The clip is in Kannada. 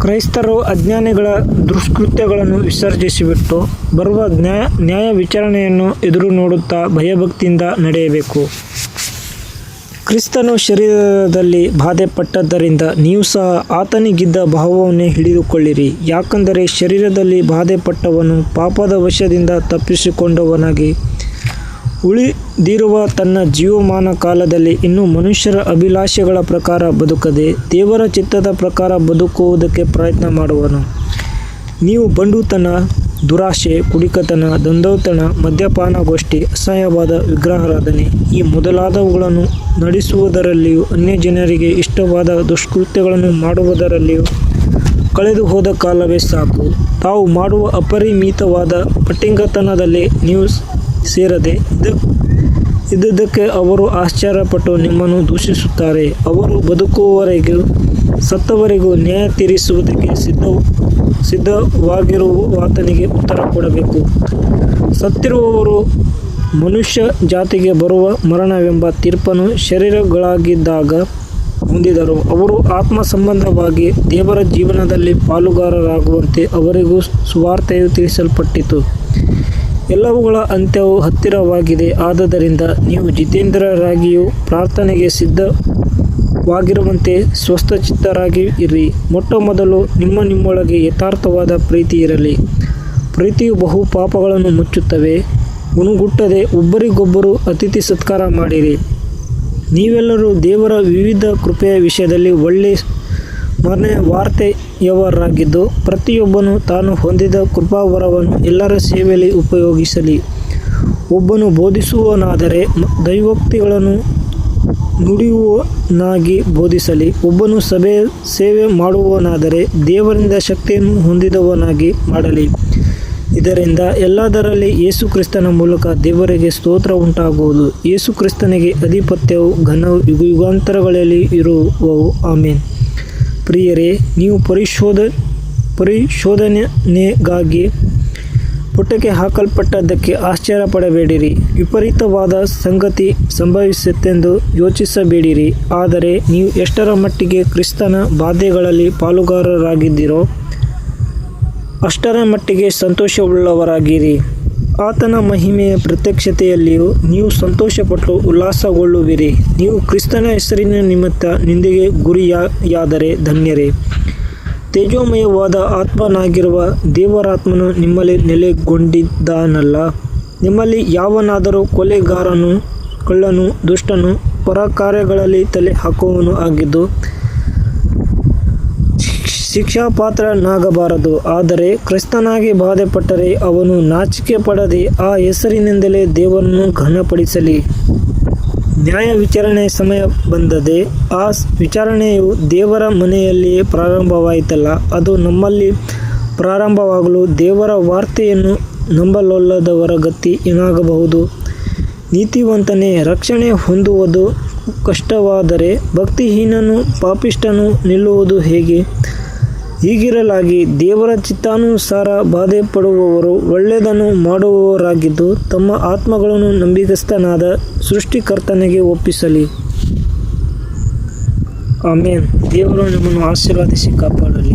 ಕ್ರೈಸ್ತರು ಅಜ್ಞಾನಿಗಳ ದುಷ್ಕೃತ್ಯಗಳನ್ನು ವಿಸರ್ಜಿಸಿಬಿಟ್ಟು ಬರುವ ನ್ಯಾಯ ನ್ಯಾಯ ವಿಚಾರಣೆಯನ್ನು ಎದುರು ನೋಡುತ್ತಾ ಭಯಭಕ್ತಿಯಿಂದ ನಡೆಯಬೇಕು. ಕ್ರಿಸ್ತನು ಶರೀರದಲ್ಲಿ ಬಾಧೆಪಟ್ಟದ್ದರಿಂದ ನೀವು ಸಹ ಆತನಿಗಿದ್ದ ಭಾವವನ್ನೇ ಹಿಡಿದುಕೊಳ್ಳಿರಿ. ಯಾಕಂದರೆ ಶರೀರದಲ್ಲಿ ಬಾಧೆಪಟ್ಟವನು ಪಾಪದ ವಶದಿಂದ ತಪ್ಪಿಸಿಕೊಂಡವನಾಗಿ ಉಳಿದಿರುವ ತನ್ನ ಜೀವಮಾನ ಕಾಲದಲ್ಲಿ ಇನ್ನು ಮನುಷ್ಯರ ಅಭಿಲಾಷೆಗಳ ಪ್ರಕಾರ ಬದುಕದೆ ದೇವರ ಚಿತ್ತದ ಪ್ರಕಾರ ಬದುಕುವುದಕ್ಕೆ ಪ್ರಯತ್ನ ಮಾಡುವನು. ನೀವು ಬಂಡುತನ, ದುರಾಶೆ, ಕುಡಿಕತನ, ದಂಧೋತನ, ಮದ್ಯಪಾನಗೋಷ್ಠಿ, ಅಸಹ್ಯವಾದ ವಿಗ್ರಹಾರಾಧನೆ ಈ ಮೊದಲಾದವುಗಳನ್ನು ನಡೆಸುವುದರಲ್ಲಿಯೂ ಅನ್ಯ ಜನರಿಗೆ ಇಷ್ಟವಾದ ದುಷ್ಕೃತ್ಯಗಳನ್ನು ಮಾಡುವುದರಲ್ಲಿಯೂ ಕಳೆದು ಹೋದ ಕಾಲವೇ ಸಾಕು. ತಾವು ಮಾಡುವ ಅಪರಿಮಿತವಾದ ಪಟ್ಟಿಂಗತನದಲ್ಲಿ ನೀವು ಸೇರದೆ ಇದು ಇದ್ದುದಕ್ಕೆ ಅವರು ಆಶ್ಚರ್ಯಪಟ್ಟು ನಿಮ್ಮನ್ನು ದೂಷಿಸುತ್ತಾರೆ. ಅವರು ಬದುಕುವವರೆಗೂ, ಸತ್ತವರೆಗೂ ನ್ಯಾಯ ತೀರಿಸುವುದಕ್ಕೆ ಸಿದ್ಧ ಸಿದ್ಧವಾಗಿರುವ ಆತನಿಗೆ ಉತ್ತರ ಕೊಡಬೇಕು. ಸತ್ತಿರುವವರು ಮನುಷ್ಯ ಜಾತಿಗೆ ಬರುವ ಮರಣವೆಂಬ ತೀರ್ಪನ್ನು ಶರೀರಗಳಾಗಿದ್ದಾಗ ಹೊಂದಿದರು. ಅವರು ಆತ್ಮ ಸಂಬಂಧವಾಗಿ ದೇವರ ಜೀವನದಲ್ಲಿ ಪಾಲುಗಾರರಾಗುವಂತೆ ಅವರಿಗೂ ಸುವಾರ್ತೆಯು ತಿಳಿಸಲ್ಪಟ್ಟಿತು. ಎಲ್ಲವುಗಳ ಅಂತ್ಯವು ಹತ್ತಿರವಾಗಿದೆ. ಆದ್ದರಿಂದ ನೀವು ಜಿತೇಂದ್ರರಾಗಿಯೂ ಪ್ರಾರ್ಥನೆಗೆ ಸಿದ್ಧವಾಗಿರುವಂತೆ ಸ್ವಸ್ಥಚಿತ್ತರಾಗಿ ಇರಿ. ಮೊಟ್ಟ ಮೊದಲು ನಿಮ್ಮ ನಿಮ್ಮೊಳಗೆ ಯಥಾರ್ಥವಾದ ಪ್ರೀತಿ ಇರಲಿ. ಪ್ರೀತಿಯು ಬಹು ಪಾಪಗಳನ್ನು ಮುಚ್ಚುತ್ತವೆ. ಗುಣಗುಟ್ಟದೆ ಒಬ್ಬರಿಗೊಬ್ಬರು ಅತಿಥಿ ಸತ್ಕಾರ ಮಾಡಿರಿ. ನೀವೆಲ್ಲರೂ ದೇವರ ವಿವಿಧ ಕೃಪೆಯ ವಿಷಯದಲ್ಲಿ ಒಳ್ಳೆ ಮನೆ ವಾರ್ತೆಯವರಾಗಿದ್ದು, ಪ್ರತಿಯೊಬ್ಬನು ತಾನು ಹೊಂದಿದ ಕೃಪಾವರವನ್ನು ಎಲ್ಲರ ಸೇವೆಯಲ್ಲಿ ಉಪಯೋಗಿಸಲಿ. ಒಬ್ಬನು ಬೋಧಿಸುವನಾದರೆ ದೈವೋಕ್ತಿಗಳನ್ನು ನುಡಿಯುವನಾಗಿ ಬೋಧಿಸಲಿ. ಒಬ್ಬನು ಸಭೆ, ಸೇವೆ ಮಾಡುವವನಾದರೆ ದೇವರಿಂದ ಶಕ್ತಿಯನ್ನು ಹೊಂದಿದವನಾಗಿ ಮಾಡಲಿ. ಇದರಿಂದ ಎಲ್ಲದರಲ್ಲಿ ಯೇಸು ಕ್ರಿಸ್ತನ ಮೂಲಕ ದೇವರಿಗೆ ಸ್ತೋತ್ರ ಉಂಟಾಗುವುದು. ಯೇಸು ಕ್ರಿಸ್ತನಿಗೆ ಅಧಿಪತ್ಯವು ಘನವು ಯುಗ ಯುಗಾಂತರಗಳಲ್ಲಿ ಇರುವವು. ಆಮೇನ್. ಪ್ರಿಯರೇ, ನೀವು ಪರಿಶೋಧ, ಪರಿಶೋಧನೆಗಾಗಿ ಪುಟಕ್ಕೆ ಹಾಕಲ್ಪಟ್ಟದ್ದಕ್ಕೆ ಆಶ್ಚರ್ಯ ಪಡಬೇಡಿರಿ ವಿಪರೀತವಾದ ಸಂಗತಿ ಸಂಭವಿಸುತ್ತೆಂದು ಯೋಚಿಸಬೇಡಿರಿ. ಆದರೆ ನೀವು ಎಷ್ಟರ ಮಟ್ಟಿಗೆ ಕ್ರಿಸ್ತನ ಬಾಧೆಗಳಲ್ಲಿ ಪಾಲುಗಾರರಾಗಿದ್ದೀರೋ, ಅಷ್ಟರ ಮಟ್ಟಿಗೆ ಸಂತೋಷವುಳ್ಳವರಾಗಿರಿ. ಆತನ ಮಹಿಮೆಯ ಪ್ರತ್ಯಕ್ಷತೆಯಲ್ಲಿಯೂ ನೀವು ಸಂತೋಷಪಟ್ಟು ಉಲ್ಲಾಸಗೊಳ್ಳುವಿರಿ. ನೀವು ಕ್ರಿಸ್ತನ ಹೆಸರಿನ ನಿಮಿತ್ತ ನಿಂದಿಗೆ ಗುರಿಯಾದರೆ ಧನ್ಯರೇ. ತೇಜೋಮಯವಾದ ಆತ್ಮನಾಗಿರುವ ದೇವರಾತ್ಮನು ನಿಮ್ಮಲ್ಲಿ ನೆಲೆಗೊಂಡಿದ್ದಾನಲ್ಲ. ನಿಮ್ಮಲ್ಲಿ ಯಾವನಾದರೂ ಕೊಲೆಗಾರನು, ಕಳ್ಳನು, ದುಷ್ಟನು ಪರಕಾರ್ಯಗಳಲ್ಲಿ ತಲೆ ಹಾಕುವನು ಆಗಿದ್ದು ಶಿಕ್ಷಾಪಾತ್ರನಾಗಬಾರದು. ಆದರೆ ಕ್ರಿಸ್ತನಾಗಿ ಬಾಧೆಪಟ್ಟರೆ ಅವನು ನಾಚಿಕೆ ಪಡದೆ ಆ ಹೆಸರಿನಿಂದಲೇ ದೇವರನ್ನು ಘನಪಡಿಸಲಿ. ನ್ಯಾಯ ವಿಚಾರಣೆ ಸಮಯ ಬಂದದೆ ಆ ವಿಚಾರಣೆಯು ದೇವರ ಮನೆಯಲ್ಲಿಯೇ ಪ್ರಾರಂಭವಾಯಿತಲ್ಲ, ಅದು ನಮ್ಮಲ್ಲಿ ಪ್ರಾರಂಭವಾಗಲು ದೇವರ ವಾರ್ತೆಯನ್ನು ನಂಬಲೊಲ್ಲದವರ ಗತಿ ಏನಾಗಬಹುದು? ನೀತಿವಂತನೇ, ರಕ್ಷಣೆ ಹೊಂದುವುದು ಕಷ್ಟವಾದರೆ ಭಕ್ತಿಹೀನನು ಪಾಪಿಷ್ಟನು ನಿಲ್ಲುವುದು ಹೇಗೆ? ಹೀಗಿರಲಾಗಿ ದೇವರ ಚಿತ್ತಾನುಸಾರ ಬಾಧೆ ಪಡುವವರು ಒಳ್ಳೆಯದನ್ನು ಮಾಡುವವರಾಗಿದ್ದು ತಮ್ಮ ಆತ್ಮಗಳನ್ನು ನಂಬಿಗಸ್ತನಾದ ಸೃಷ್ಟಿಕರ್ತನಿಗೆ ಒಪ್ಪಿಸಲಿ. ಆಮೇನ್. ದೇವರು ನಿಮ್ಮನ್ನು ಆಶೀರ್ವಾದಿಸಿ ಕಾಪಾಡಲಿ.